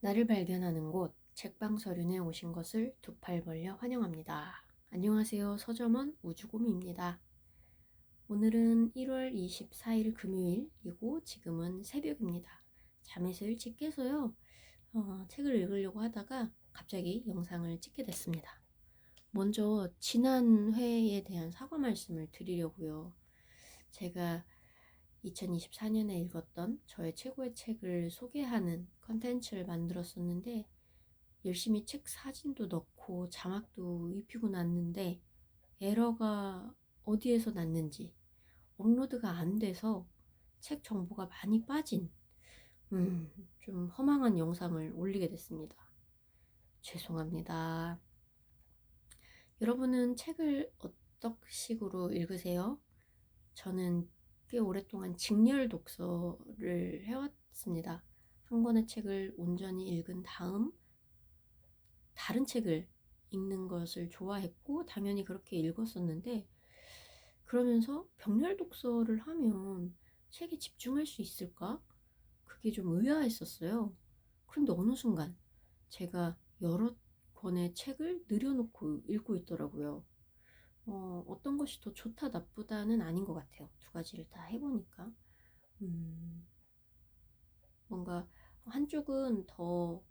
나를 발견하는 곳 책방 서륜에 오신 것을 두 팔 벌려 환영합니다. 안녕하세요. 서점원 우주곰입니다. 오늘은 1월 24일 금요일이고 지금은 새벽입니다. 잠에서 일찍 깨서요. 어, 책을 읽으려고 하다가 갑자기 영상을 찍게 됐습니다. 먼저 지난 회에 대한 사과 말씀을 드리려고요. 제가 2024년에 읽었던 저의 최고의 책을 소개하는 컨텐츠를 만들었었는데 열심히 책 사진도 넣고 자막도 입히고 났는데 에러가 어디에서 났는지 업로드가 안 돼서 책 정보가 많이 빠진 음, 좀 허망한 영상을 올리게 됐습니다. 죄송합니다. 여러분은 책을 어떤 식으로 읽으세요? 저는 꽤 오랫동안 직렬 독서를 해왔습니다. 한 권의 책을 온전히 읽은 다음 다른 책을 읽는 것을 좋아했고 당연히 그렇게 읽었었는데 그러면서 병렬 독서를 하면 책에 집중할 수 있을까? 그게 좀 의아했었어요. 그런데 어느 순간 제가 여러 권의 책을 늘여놓고 읽고 있더라고요. 어, 어떤 것이 더 좋다 나쁘다는 아닌 것 같아요. 두 가지를 다 해보니까 음, 뭔가 한쪽은 더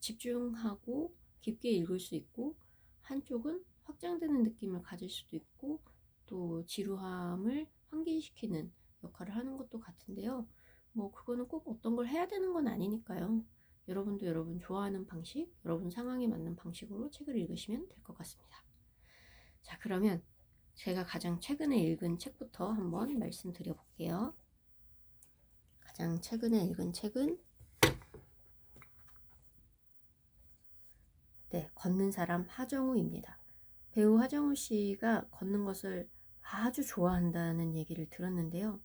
집중하고 깊게 읽을 수 있고 한쪽은 확장되는 느낌을 가질 수도 있고 또 지루함을 환기시키는 역할을 하는 것도 같은데요. 뭐 그거는 꼭 어떤 걸 해야 되는 건 아니니까요. 여러분도 여러분 좋아하는 방식, 여러분 상황에 맞는 방식으로 책을 읽으시면 될 것 같습니다. 자, 그러면 제가 가장 최근에 읽은 책부터 한번 말씀드려 볼게요. 가장 최근에 읽은 책은 네, 걷는 사람 하정우입니다. 배우 하정우 씨가 걷는 것을 아주 좋아한다는 얘기를 들었는데요.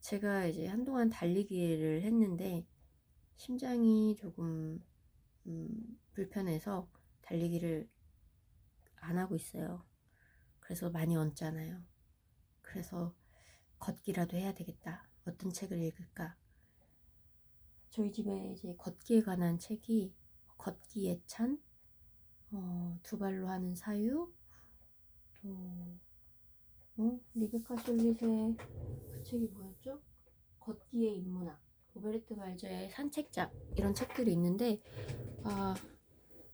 제가 이제 한동안 달리기를 했는데 심장이 조금 음, 불편해서 달리기를 안 하고 있어요. 그래서 많이 얹잖아요. 그래서 걷기라도 해야 되겠다. 어떤 책을 읽을까? 저희 집에 이제 걷기에 관한 책이 걷기에 찬, 어, 두 발로 하는 사유, 또 어? 리베카 솔릿의 그 책이 뭐였죠? 걷기의 인문학, 로베르트 말저의 산책잡 이런 책들이 있는데 아,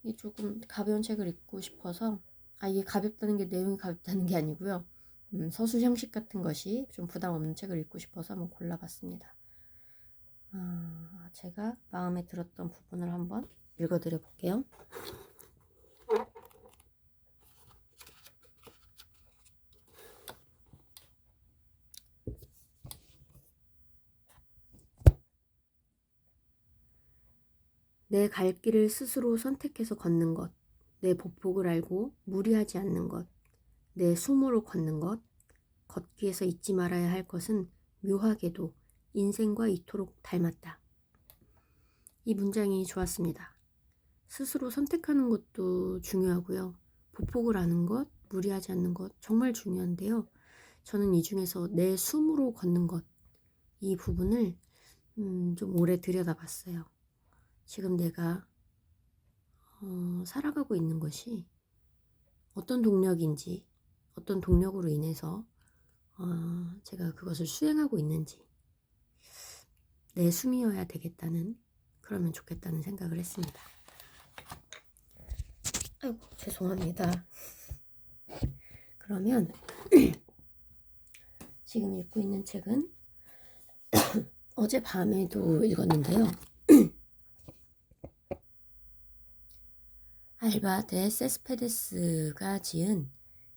이 조금 가벼운 책을 읽고 싶어서 아 이게 가볍다는 게 내용이 가볍다는 게 아니고요. 음, 서술 형식 같은 것이 좀 부담 없는 책을 읽고 싶어서 한번 골라봤습니다. 아, 제가 마음에 들었던 부분을 한번 읽어드려 볼게요. 내 갈 길을 스스로 선택해서 걷는 것, 내 보폭을 알고 무리하지 않는 것, 내 숨으로 걷는 것, 걷기에서 잊지 말아야 할 것은 묘하게도 인생과 이토록 닮았다. 이 문장이 좋았습니다. 스스로 선택하는 것도 중요하고요. 보폭을 아는 것, 무리하지 않는 것 정말 중요한데요. 저는 이 중에서 내 숨으로 걷는 것, 이 부분을 음, 좀 오래 들여다봤어요. 지금 내가 어, 살아가고 있는 것이 어떤 동력인지, 어떤 동력으로 인해서 어, 제가 그것을 수행하고 있는지 내 숨이어야 되겠다는 그러면 좋겠다는 생각을 했습니다. 아이고 죄송합니다. 그러면 지금 읽고 있는 책은 어제 밤에도 읽었는데요. 알바 데 세스페데스가 지은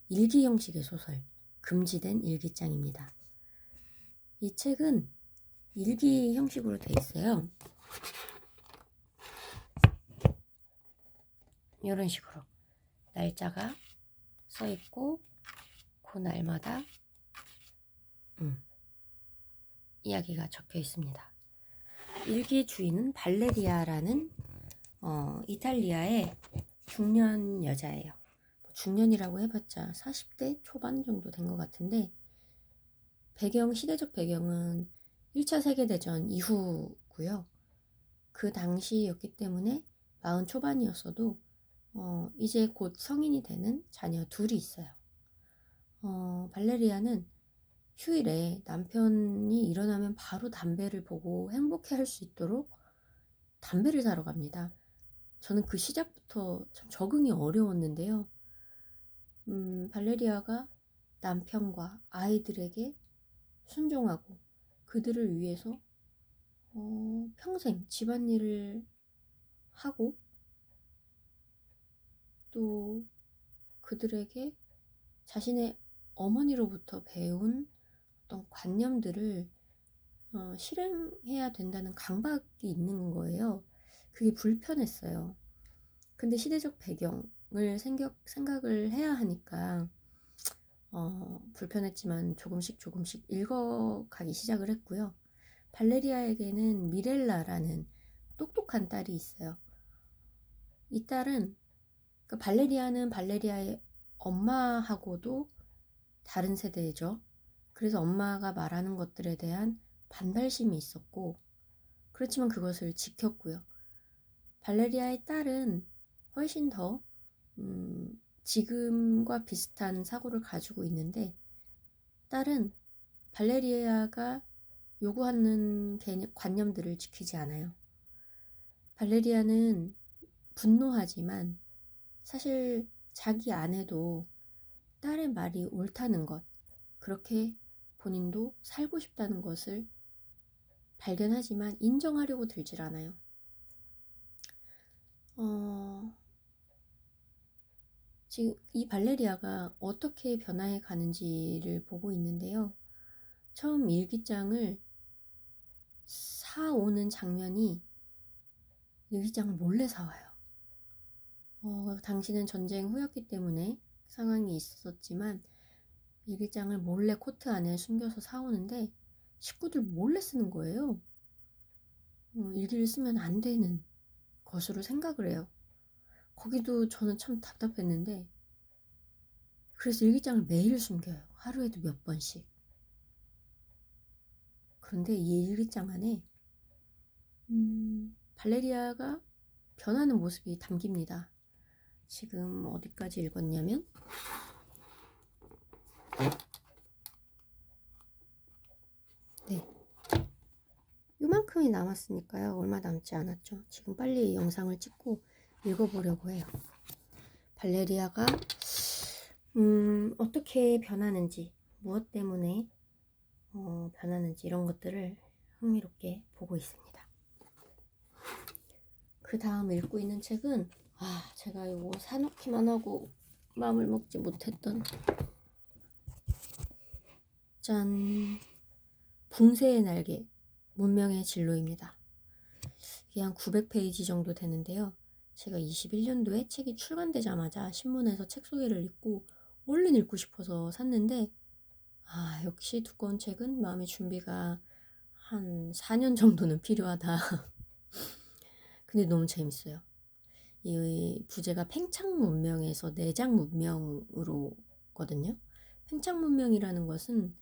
일기 형식의 소설 금지된 일기장입니다. 이 책은 일기 형식으로 되어 있어요. 이런 식으로 날짜가 써 있고 그 날마다 음, 이야기가 적혀 있습니다. 일기 주인은 발레리아라는 어, 이탈리아의 중년 여자예요. 뭐 중년이라고 해봤자 40대 초반 정도 된 것 같은데 배경 시대적 배경은 1차 세계대전 이후고요. 그 당시였기 때문에 마흔 초반이었어도 어, 이제 곧 성인이 되는 자녀 둘이 있어요. 어, 발레리아는 휴일에 남편이 일어나면 바로 담배를 보고 행복해 할 수 있도록 담배를 사러 갑니다. 저는 그 시작부터 참 적응이 어려웠는데요. 음, 발레리아가 남편과 아이들에게 순종하고 그들을 위해서 어, 평생 집안일을 하고 또 그들에게 자신의 어머니로부터 배운 어떤 관념들을 어, 실행해야 된다는 강박이 있는 거예요. 그게 불편했어요. 근데 시대적 배경을 생각, 생각을 해야 하니까 어, 불편했지만 조금씩 조금씩 읽어가기 시작을 했고요. 발레리아에게는 미렐라라는 똑똑한 딸이 있어요. 이 딸은 그 발레리아는 발레리아의 엄마하고도 다른 세대죠. 그래서 엄마가 말하는 것들에 대한 반발심이 있었고, 그렇지만 그것을 지켰고요. 발레리아의 딸은 훨씬 더, 음, 지금과 비슷한 사고를 가지고 있는데, 딸은 발레리아가 요구하는 개념, 관념들을 지키지 않아요. 발레리아는 분노하지만 사실 자기 아내도 딸의 말이 옳다는 것, 그렇게 본인도 살고 싶다는 것을 발견하지만 인정하려고 들질 않아요. 어, 지금 이 발레리아가 어떻게 변화해 가는지를 보고 있는데요. 처음 일기장을 사오는 장면이 일기장을 몰래 사와요. 어, 당시는 전쟁 후였기 때문에 상황이 있었지만 일기장을 몰래 코트 안에 숨겨서 사오는데 식구들 몰래 쓰는 거예요. 어, 일기를 쓰면 안 되는 것으로 생각을 해요. 거기도 저는 참 답답했는데 그래서 일기장을 매일 숨겨요. 하루에도 몇 번씩. 그런데 이 일기장 안에 음, 발레리아가 변하는 모습이 담깁니다. 지금 어디까지 읽었냐면 네 요만큼이 남았으니까요. 얼마 남지 않았죠. 지금 빨리 영상을 찍고 읽어보려고 해요. 발레리아가 음, 어떻게 변하는지 무엇 때문에 어, 변하는지 이런 것들을 흥미롭게 보고 있습니다. 그 다음 읽고 있는 책은 아 제가 이거 사놓기만 하고 마음을 먹지 못했던 짠. 붕새의 날개 문명의 진로입니다. 이게 한 900페이지 정도 되는데요. 제가 21년도에 책이 출간되자마자 신문에서 책 소개를 읽고 얼른 읽고 싶어서 샀는데 아 역시 두꺼운 책은 마음의 준비가 한 4년 정도는 필요하다. 근데 너무 재밌어요. 이 부제가 팽창 문명에서 내장 문명으로거든요. 팽창 문명이라는 것은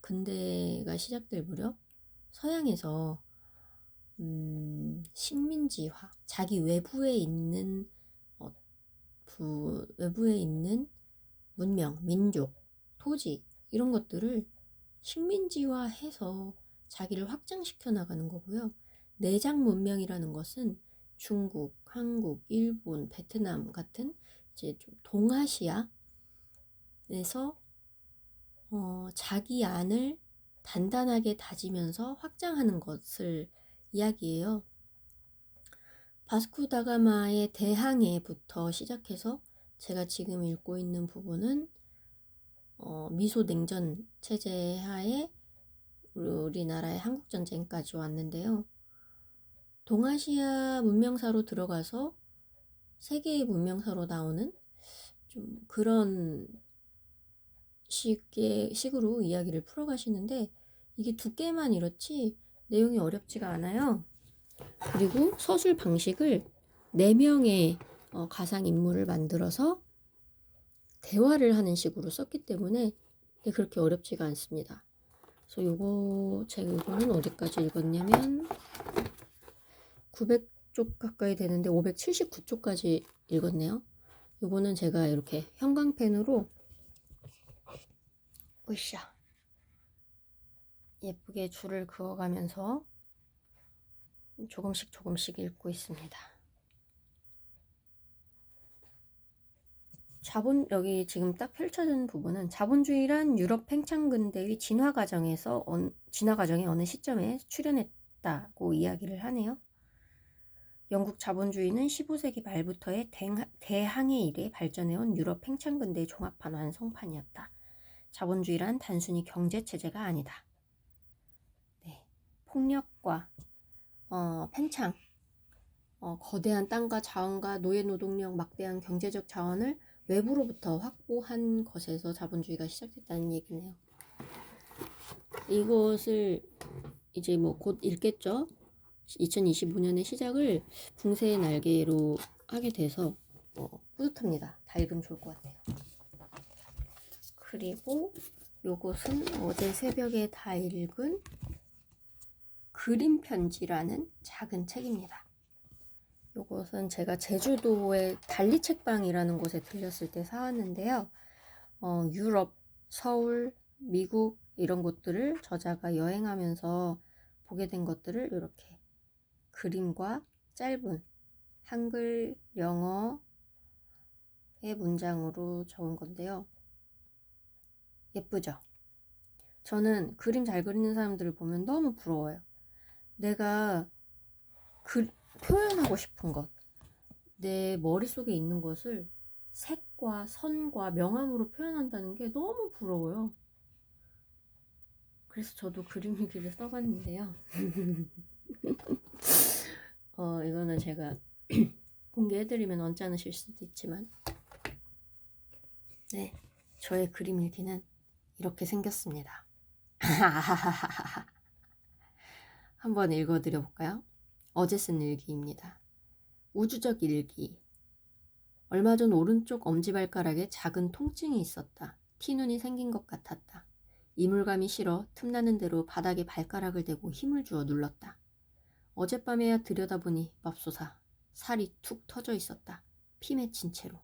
근대가 시작될 무렵 서양에서 음, 식민지화, 자기 외부에 있는 어, 부, 외부에 있는 문명, 민족, 토지 이런 것들을 식민지화해서 자기를 확장시켜 나가는 거고요. 내장 문명이라는 것은 중국, 한국, 일본, 베트남 같은 이제 좀 동아시아에서 어, 자기 안을 단단하게 다지면서 확장하는 것을 이야기해요. 바스쿠 다가마의 대항해부터 시작해서 제가 지금 읽고 있는 부분은 어, 미소 냉전 체제 하에 우리나라의 한국 전쟁까지 왔는데요. 동아시아 문명사로 들어가서 세계의 문명사로 나오는 좀 그런 식의 식으로 이야기를 풀어가시는데 이게 두께만 이렇지 내용이 어렵지가 않아요. 그리고 서술 방식을 네 명의 어, 가상 인물을 만들어서 대화를 하는 식으로 썼기 때문에 그렇게 어렵지가 않습니다. 그래서 요거 제가 이거는 어디까지 읽었냐면 900쪽 가까이 되는데 579쪽까지 읽었네요. 요거는 제가 이렇게 형광펜으로 으쌰 예쁘게 줄을 그어가면서 조금씩 조금씩 읽고 있습니다. 자본 여기 지금 딱 펼쳐진 부분은 자본주의란 유럽 팽창 근대의 진화 과정에서 언, 진화 과정의 어느 시점에 출현했다고 이야기를 하네요. 영국 자본주의는 15세기 말부터의 대항해 이래 발전해온 유럽 팽창 근대의 종합한 완성판이었다. 자본주의란 단순히 경제 체제가 아니다. 네, 폭력과 어, 팽창, 어, 거대한 땅과 자원과 노예 노동력, 막대한 경제적 자원을 외부로부터 확보한 것에서 자본주의가 시작됐다는 얘기네요. 이것을 이제 뭐 곧 읽겠죠. 2025년의 시작을 붕세의 날개로 하게 돼서 어, 뿌듯합니다. 다 읽으면 좋을 것 같아요. 그리고 요것은 어제 새벽에 다 읽은 그림 편지라는 작은 책입니다. 요것은 제가 제주도의 달리 책방이라는 곳에 들렸을 때 사왔는데요. 어, 유럽, 서울, 미국 이런 곳들을 저자가 여행하면서 보게 된 것들을 이렇게 그림과 짧은 한글, 영어의 문장으로 적은 건데요. 예쁘죠? 저는 그림 잘 그리는 사람들을 보면 너무 부러워요. 내가 그, 표현하고 싶은 것, 내 머릿속에 있는 것을 색과 선과 명암으로 표현한다는 게 너무 부러워요. 그래서 저도 그림 일기를 써봤는데요. 어, 이거는 제가 공개해드리면 언짢으실 수도 있지만, 네, 저의 그림 일기는 이렇게 생겼습니다. 한번 읽어드려 볼까요? 어제 쓴 일기입니다. 우주적 일기. 얼마 전 오른쪽 엄지발가락에 작은 통증이 있었다. 티눈이 생긴 것 같았다. 이물감이 싫어 틈나는 대로 바닥에 발가락을 대고 힘을 주어 눌렀다. 어젯밤에야 들여다보니 맙소사 살이 툭 터져 있었다. 피 맺힌 채로.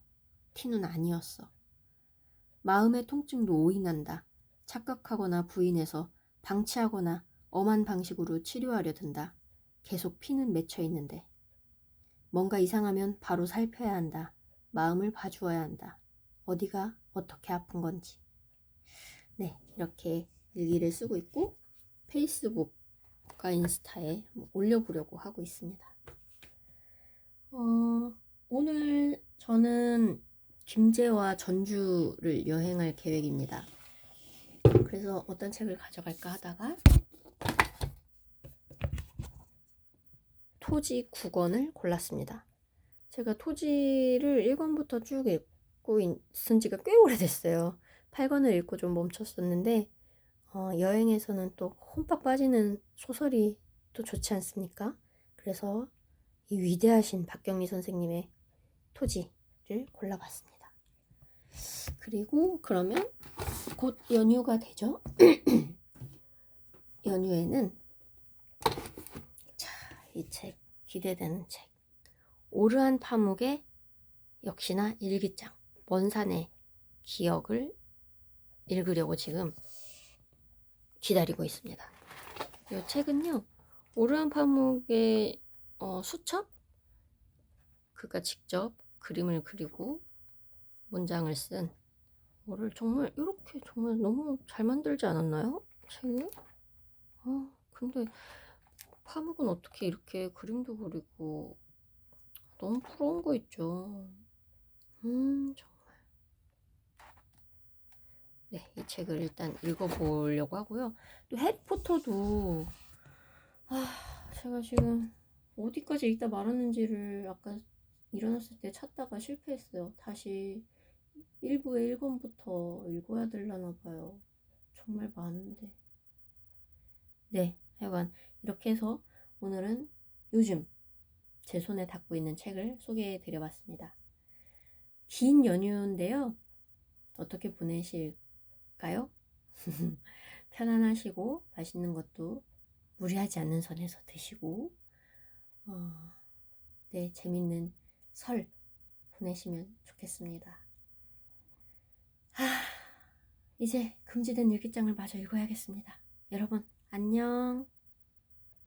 티는 아니었어. 마음의 통증도 오인한다. 착각하거나 부인해서 방치하거나 엄한 방식으로 치료하려 든다. 계속 피는 맺혀 있는데. 뭔가 이상하면 바로 살펴야 한다. 마음을 봐주어야 한다. 어디가 어떻게 아픈 건지. 네, 이렇게 일기를 쓰고 있고 페이스북과 인스타에 올려보려고 하고 있습니다. 어, 오늘 저는 김제와 전주를 여행할 계획입니다. 그래서 어떤 책을 가져갈까 하다가 토지 9권을 골랐습니다. 제가 토지를 1권부터 쭉 읽고 있은 지가 꽤 오래됐어요. 8권을 읽고 좀 멈췄었는데 어, 여행에서는 또 홈팍 빠지는 소설이 또 좋지 않습니까? 그래서 이 위대하신 박경리 선생님의 토지를 골라봤습니다. 그리고 그러면 곧 연휴가 되죠? 연휴에는 이책 기대되는 책 오르한 파묵의 역시나 일기장 먼 산의 기억을 읽으려고 지금 기다리고 있습니다. 이 책은요 오르한 파묵의 어, 수첩 그가 직접 그림을 그리고 문장을 쓴 뭐를 정말 이렇게 정말 너무 잘 만들지 않았나요? 책이? 아 근데 파묵은 어떻게 이렇게 그림도 그리고 너무 부러운 거 있죠. 음, 정말. 네, 이 책을 일단 읽어보려고 하고요. 또 해리포터도, 아, 제가 지금 어디까지 읽다 말았는지를 아까 일어났을 때 찾다가 실패했어요. 다시 1부의 1권부터 읽어야 되려나 봐요. 정말 많은데. 네, 하여간 이렇게 해서 오늘은 요즘 제 손에 닿고 있는 책을 소개해 드려봤습니다. 긴 연휴인데요. 어떻게 보내실까요? 편안하시고 맛있는 것도 무리하지 않는 선에서 드시고 어, 네, 재밌는 설 보내시면 좋겠습니다. 하, 이제 금지된 일기장을 마저 읽어야겠습니다. 여러분, 안녕.